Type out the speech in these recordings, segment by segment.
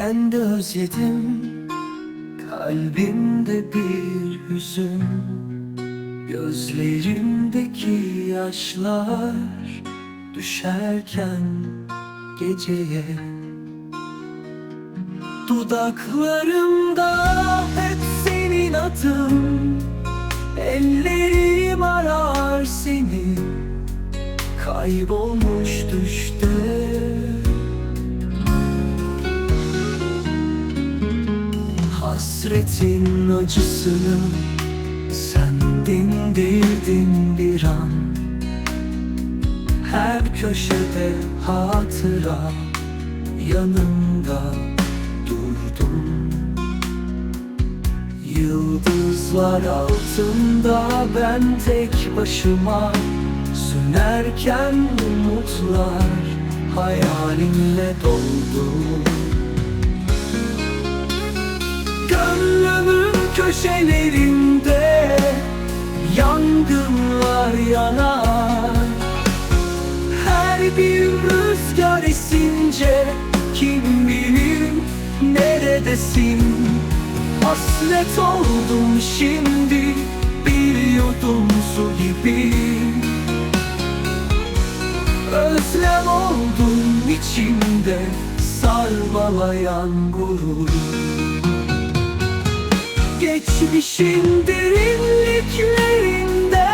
Ben de özledim Kalbimde bir hüzün. Gözlerimdeki yaşlar Düşerken geceye. Dudaklarımda hep senin adın. Ellerim arar seni. Kaybolmuş düşte Hasretin acısını Sen dindirdin bir an. Her köşede hatıra Yanında durdum. Yıldızlar altında ben tek başıma Sönerken umutlar hayalinle doldu köşelerinde yangınlar yanar. Her bir rüzgar esince kim bilir neredesin? Hasret oldum şimdi bir yudum su gibi. Özlem oldum içimde sarmalayan gurur Geçmişin derinliklerinde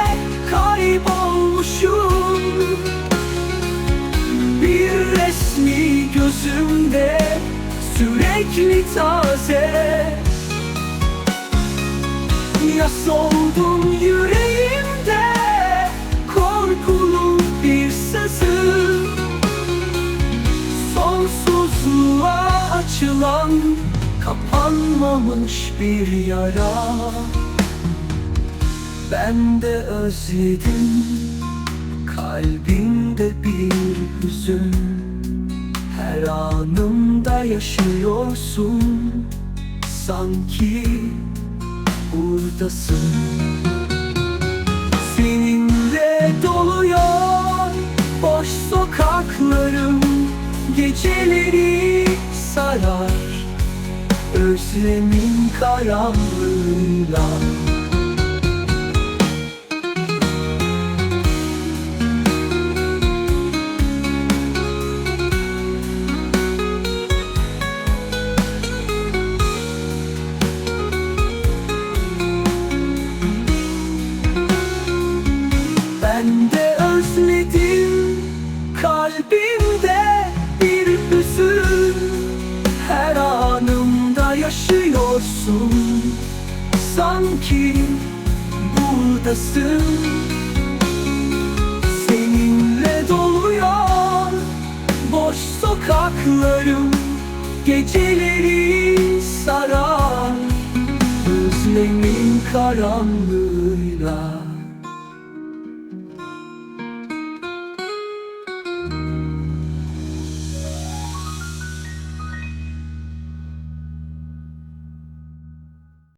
kaybolmuşum. Bir resmi gözümde sürekli taze. Yas oldum yüreğimde korkulu bir sızı Sonsuzluğa açılan kapanmamış bir yara. Ben de özledim kalbimde bir hüzün. Her anımda yaşıyorsun sanki buradasın. Seninle doluyor boş sokaklarım Geceleri sarar özlemin karanlığıyla yaşıyorsun Sanki buradasın. Seninle doluyor boş sokaklarım. Geceleri sarar. Özlemin karanlığıyla